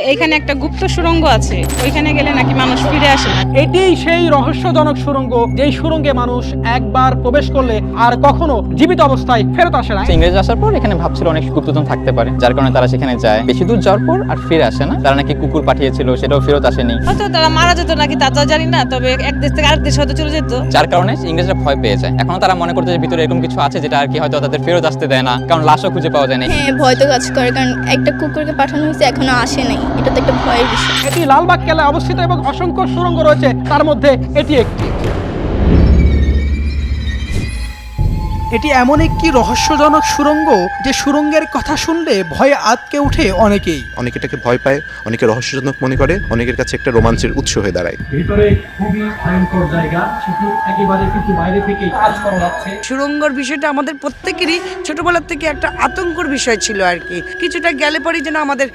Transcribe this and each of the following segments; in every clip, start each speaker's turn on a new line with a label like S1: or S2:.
S1: এইখানে একটা গুপ্ত সুরঙ্গ আছে ওইখানে গেলে নাকি মানুষ ফিরে আসে না।
S2: এটিই সেই রহস্যজনক সুরঙ্গ যেই সুড়ঙ্গে মানুষ একবার প্রবেশ করলে আর কখনো জীবিত অবস্থায় ফেরত আসে না।
S3: ইংরেজ আসার পর এখানে ভাবছিল অনেক গুপ্তধন থাকতে পারে যার কারণে তারা সেখানে যায়। বেশি দূর যাওয়ার পর আর ফিরে আসে না। তারা নাকি কুকুর পাঠিয়েছিল সেটাও ফেরত আসেনি।
S1: হয়তো তারা মারা যেত নাকি তা তো জানি না তবে এক দেশ থেকে আরেক দেশে হয়তো চলে যেত।
S3: যার কারণে ইংরেজরা ভয় পেয়ে যায়। এখনও তারা মনে করতে যে ভিতরে এরকম কিছু আছে যেটা আর কি হয়তো তাদের ফেরত আসতে দেয় না কারণ লাশও খুঁজে পাওয়া যায় না
S4: হ্যাঁ ভয় তো কাজ করে কারণ একটা কুকুরকে পাঠানো হয়েছে এখনও আসে নাই। এটা তো একটা ভয়ের বিষয়।
S2: এটি লালবাগ কেলায় অবস্থিত এবং অসংখ্য সুড়ঙ্গ রয়েছে। তার মধ্যে এটি একটি। এটি এমন একটি রহস্যজনক সুরঙ্গ যে সুরঙ্গের কথা শুনলে ভয়ে আতকে উঠে অনেকেই।
S5: অনেকে এটাকে ভয় পায় অনেকে রহস্যজনক মনে করে অনেকের কাছে একটা রোমাঞ্চের উৎস হয়ে দাঁড়ায়।
S2: ভিতরে খুবই ভয়ঙ্কর জায়গা সেটি একেবারে কিন্তু বাইরে থেকেই কাজ করা যাচ্ছে।
S6: সুরঙ্গর বিষয়টা আমাদের প্রত্যেকেরই ছোটবেলার থেকে একটা আতঙ্কর বিষয় ছিল আর কি। কিছুটা গেলে পরেই যেন আমাদের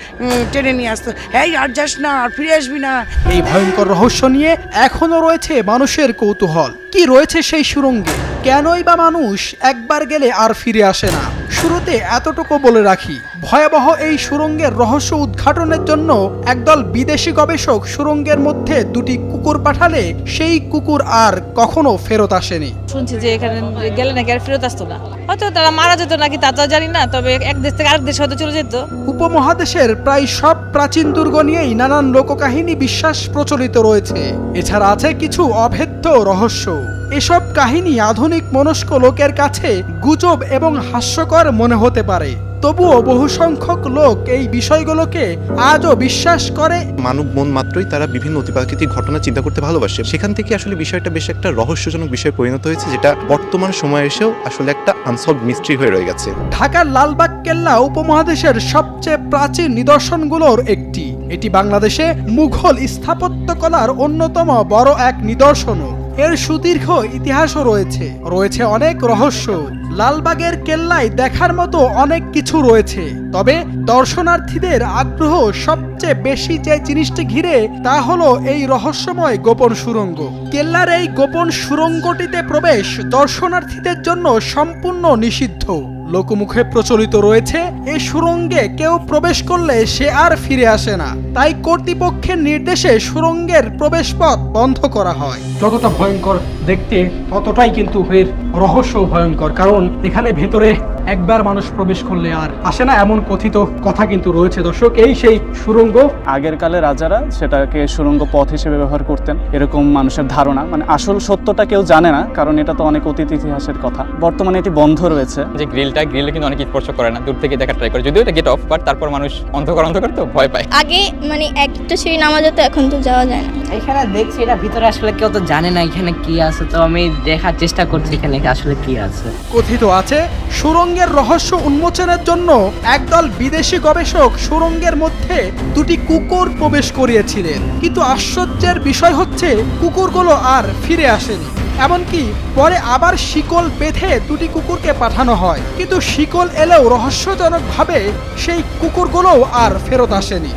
S6: টেনে নিয়ে আসতো এই আর যাস না আর ফিরে আসবি না।
S2: এই ভয়ঙ্কর রহস্য নিয়ে এখনও রয়েছে মানুষের কৌতূহল। কি রয়েছে সেই সুড়ঙ্গে কেনই বা মানুষ একবার গেলে আর ফিরে আসে না? শুরুতে এতটুকু বলে রাখি ভয়াবহ এই সুড়ঙ্গের রহস্য উদ্ঘাটনের জন্য একদল বিদেশি গবেষক সুরঙ্গের মধ্যে দুটি কুকুর পাঠালে সেই কুকুর আর কখনো ফেরত আসেনি।
S1: শুনছি যে এখানে গেলে নাকি আর ফেরত আসতো না। হয়তো তারা মারা যেত নাকি তা তো জানি না তবে এক দেশ থেকে আরেক দেশে হয়তো চলে যেত।
S2: উপমহাদেশের প্রায় সব প্রাচীন দুর্গ নিয়েই নানান লোককাহিনী বিশ্বাস প্রচলিত রয়েছে। এছাড়া আছে কিছু অভেদ্য রহস্য। এসব কাহিনী আধুনিক মনস্ক লোকের কাছে গুজব এবং হাস্যকর মনে হতে পারে। তবুও বহু সংখ্যক লোক এই বিষয়গুলোকে আজও বিশ্বাস করে।
S5: মানব মন মাত্রই তারা বিভিন্ন অতিপ্রাকৃতিক ঘটনা চিন্তা করতে ভালোবাসে। সেখান থেকে আসলে বিষয়টা বেশ একটা রহস্যজনক বিষয়ে পরিণত হয়েছে যেটা বর্তমান সময়ে এসেও আসলে একটা আনসলভ মিস্ট্রি হয়ে রয়ে গেছে।
S2: ঢাকার লালবাগ কেল্লা উপমহাদেশের সবচেয়ে প্রাচীন নিদর্শনগুলোর একটি। এটি বাংলাদেশে মুঘল স্থাপত্যকলার অন্যতম বড় এক নিদর্শনও। এর সুদীর্ঘ ইতিহাসও রয়েছে। রয়েছে অনেক রহস্য। লালবাগের কেল্লায় দেখার মতো অনেক কিছু রয়েছে। তবে দর্শনার্থীদের আগ্রহ সবচেয়ে বেশি যে জিনিসটি ঘিরে, তা হলো এই রহস্যময় গোপন সুরঙ্গ। কেল্লার এই গোপন সুরঙ্গটিতে প্রবেশ দর্শনার্থীদের জন্য সম্পূর্ণ নিষিদ্ধ। লোকমুখে প্রচলিত রয়েছে এই সুরঙ্গে কেউ প্রবেশ করলে সে আর ফিরে আসে না। তাই কর্তৃপক্ষের নির্দেশে সুড়ঙ্গের প্রবেশপথ বন্ধ করা হয়। যতটা ভয়ঙ্কর দেখতে ততটাই কিন্তু এর রহস্য ভয়ঙ্কর। কারণ এখানে ভেতরে একবার মানুষ প্রবেশ করলে আর আসে না এমন কথিত কথা কিন্তু রয়েছে। দর্শক এই সেই সুরঙ্গ।
S7: আগের কালে রাজারা সেটাকে সুরঙ্গ পথ হিসেবে ব্যবহার করতেন এরকম মানুষের ধারণা। মানে আসল সত্যটা কেউ জানে না কারণ এটা তো অনেক অতীত ইতিহাসের কথা। বর্তমানে এটি বন্ধ রয়েছে।
S3: যে গ্রিলটা গ্রিলে কিন্তু অনেক স্পর্শ করে না। দূর থেকে দেখা ট্রাই করে। যদিও এটা গেট অফ বাট তারপর মানুষ অন্ধকার অন্ধকার তো ভয় পায়।
S4: আগে মানে একটা সিঁড়ি নামা যেত এখন তো যাওয়া যায় না।
S8: এখানে দেখছি এটা ভিতরে আসলে কেউ তো জানে না এখানে কি আছে তো আমি দেখার চেষ্টা করছি এখানে আসলে কি আছে।
S2: কথিত আছে সুরঙ্গের রহস্য উন্মোচনের জন্য একদল বিদেশি গবেষক সুরঙ্গের মধ্যে দুটি কুকুর প্রবেশ করিয়েছিলেন। কিন্তু আশ্চর্যের বিষয় হচ্ছে কুকুরগুলো আর ফিরে আসেনি। এমনকি পরে আবার শিকল বেঁধে দুটি কুকুরকে পাঠানো হয়। কিন্তু শিকল এলেও রহস্যজনকভাবে সেই কুকুরগুলোও আর ফেরত আসেনি।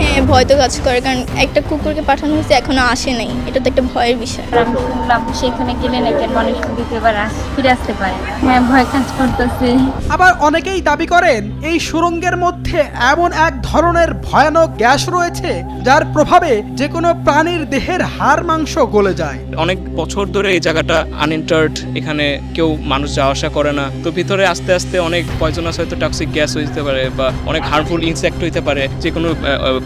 S4: হ্যাঁ ভয় তো কাজ করে কারণ একটা কুকুরকে পাঠানো হয়েছে এখনও আসে নাই। এটা তো একটা ভয়ের বিষয়।
S9: আমি শুনলাম সেখানে গেলে নাকি মানুষ দ্বিতীয়বার ফিরে আসতে পারে হ্যাঁ ভয় কাজ করতেছে।
S2: আবার অনেকেই দাবি করেন এই সুরঙ্গের মধ্যে এমন এক ধরনের ভয়ানক গ্যাস রয়েছে যার প্রভাবে যে কোনো প্রাণীর দেহের হাড় মাংস গলে যায়।
S10: অনেক বছর ধরে এই জায়গাটা আনএন্টার্ড এখানে কেউ মানুষ যাওয়া আসা করে না। তো ভিতরে আস্তে আস্তে অনেক পয়জনাস হয়তো টক্সিক গ্যাস হইতে পারে বা অনেক হার্মফুল ইনসেক্ট হইতে পারে যে কোনো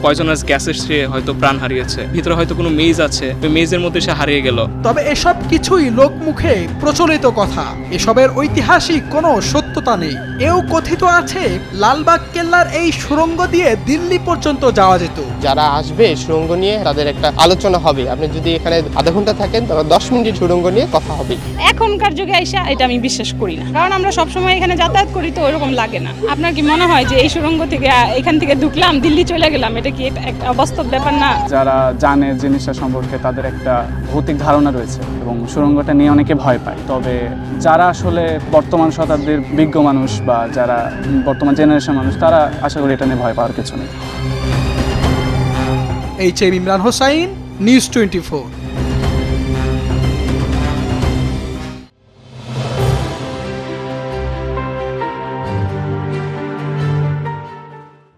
S10: পয়জনাস গ্যাসের সে হয়তো প্রাণ হারিয়েছে। ভিতরে হয়তো কোনো মেজ আছে ওই মেজের মধ্যে সে হারিয়ে গেল।
S2: তবে এসব কিছুই লোকমুখে প্রচলিত কথা। এসবের ঐতিহাসিক কোনো সত্যতা নেই। এও কথিত আছে লালবাগ কেল্লার এই সুরঙ্গ দিয়ে দিল্লি পর্যন্ত যাওয়া যেত।
S11: যারা আসবে সুরঙ্গ নিয়ে তাদের একটা আলোচনা হবে। আপনি যদি এখানে আধা ঘণ্টা থাকেন তবে দশ মিনিট সুরঙ্গ নিয়ে কথা হবে।
S1: এখনকার যুগে আইসা এটা আমি বিশ্বাস করি না। কারণ আমরা সবসময় এখানে যাতায়াত করি তো ওইরকম লাগে না। আপনার কি মনে হয় যে এই সুরঙ্গ থেকে এখান থেকে ঢুকলাম দিল্লি চলে গেলাম এটা কি এটা একটা অবাস্তব ব্যাপার না?
S7: যারা জানে জিনিসটা সম্পর্কে তাদের একটা ভৌতিক ধারণা রয়েছে এবং সুরঙ্গটা নিয়ে অনেকে ভয় পায়। তবে যারা আসলে বর্তমান শতাব্দীর বিজ্ঞ মানুষ বা যারা বর্তমান জেনারেশন মানুষ তারা আশা করি এটা নিয়ে ভয় পাওয়ার কিছু নেই।
S2: H M Imran Hossain news twenty four